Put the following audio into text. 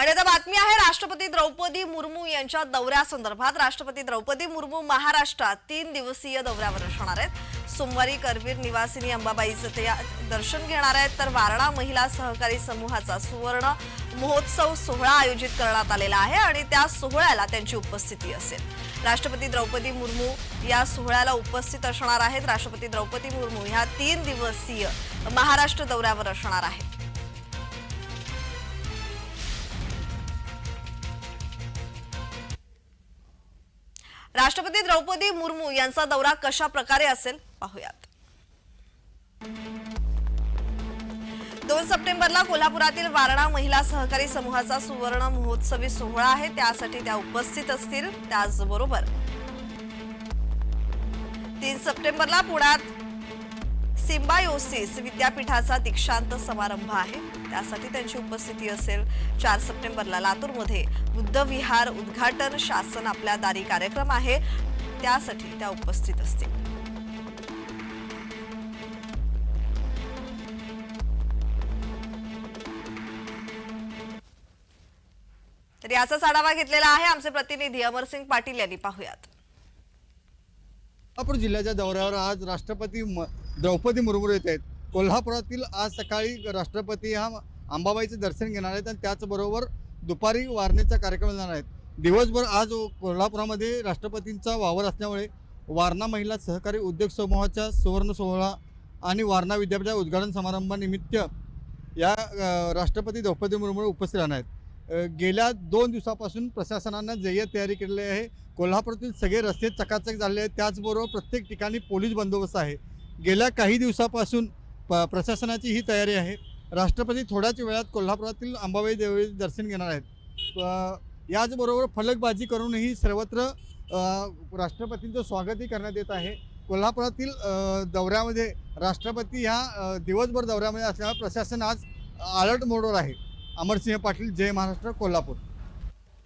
आणि आता बातमी आहे राष्ट्रपती द्रौपदी मुर्मू यांच्या दौऱ्यासंदर्भात राष्ट्रपती द्रौपदी मुर्मू महाराष्ट्रात तीन दिवसीय दौऱ्यावर असणार आहेत. सोमवारी करवीर निवासिनी अंबाबाईचं ते दर्शन घेणार आहेत. तर वारणा महिला सहकारी समूहाचा सुवर्ण महोत्सव सोहळा आयोजित करण्यात आलेला आहे आणि त्या सोहळ्याला त्यांची उपस्थिती असेल. राष्ट्रपती द्रौपदी मुर्मू या सोहळ्याला उपस्थित असणार आहेत. राष्ट्रपती द्रौपदी मुर्मू ह्या तीन दिवसीय महाराष्ट्र दौऱ्यावर असणार आहेत. राष्ट्रपती द्रौपदी मुर्मू यांचा दौरा कशा प्रकारे असेल पाहूयात. दोन सप्टेंबरला कोल्हापुरातील वारणा महिला सहकारी समूहाचा सुवर्ण महोत्सवी सोहळा आहे. त्यासाठी त्या उपस्थित असतील त्याचबरोबर. तीन सप्टेंबरला पुण्यात सिम्बायोसिस विद्यापीठाचा दीक्षांत समारंभ आहे. त्यासाठी त्यांची उपस्थिती असेल चार सप्टेंबरला. लातूरमध्ये बुद्ध विहार उद्घाटन शासन आपल्या दारी कार्यक्रम आहे. त्यासाठी त्या उपस्थित असतील. तर याचाच आढावा घेतलेला आहे आमचे प्रतिनिधी अमरसिंग पाटील यांनी. पाहूयात. कोल्हापूर जिल्ह्याच्या दौऱ्यावर आज राष्ट्रपती द्रौपदी मुर्मू येत आहेत. कोल्हापुरातील आज सकाळी राष्ट्रपती हा अंबाबाईचं दर्शन घेणार आहेत आणि त्याचबरोबर दुपारी वारणेचा कार्यक्रम येणार आहेत. दिवसभर आज कोल्हापुरामध्ये राष्ट्रपतींचा वावर असल्यामुळे वारणा महिला सहकारी उद्योग समूहाच्या सुवर्ण सोहळा आणि वारणा विद्यापीठा उद्घाटन समारंभानिमित्त या राष्ट्रपती द्रौपदी मुर्मू उपस्थित राहणार आहेत. गेल्या दोन दिवसापासून प्रशासनानं जय्यत तयारी केलेली आहे कोल्हापुरातील सगळे रस्ते चकाचक झाले आहेत. त्याचबरोबर प्रत्येक ठिकाणी पोलीस बंदोबस्त आहे. गेल्या काही दिवसापासून प प्रशासनाची ही तयारी आहे. राष्ट्रपती थोड्याच वेळात कोल्हापुरातील अंबाबाई देवीचे दर्शन घेणार आहेत. याचबरोबर फलकबाजी करूनही सर्वत्र राष्ट्रपतींचं स्वागतही करण्यात येत आहे. कोल्हापुरातील दौऱ्यामध्ये राष्ट्रपती ह्या दिवसभर दौऱ्यामध्ये असल्यामुळे प्रशासन आज अलर्ट मोडवर आहे. अमरसिंह पाटील जय महाराष्ट्र कोल्हापूर.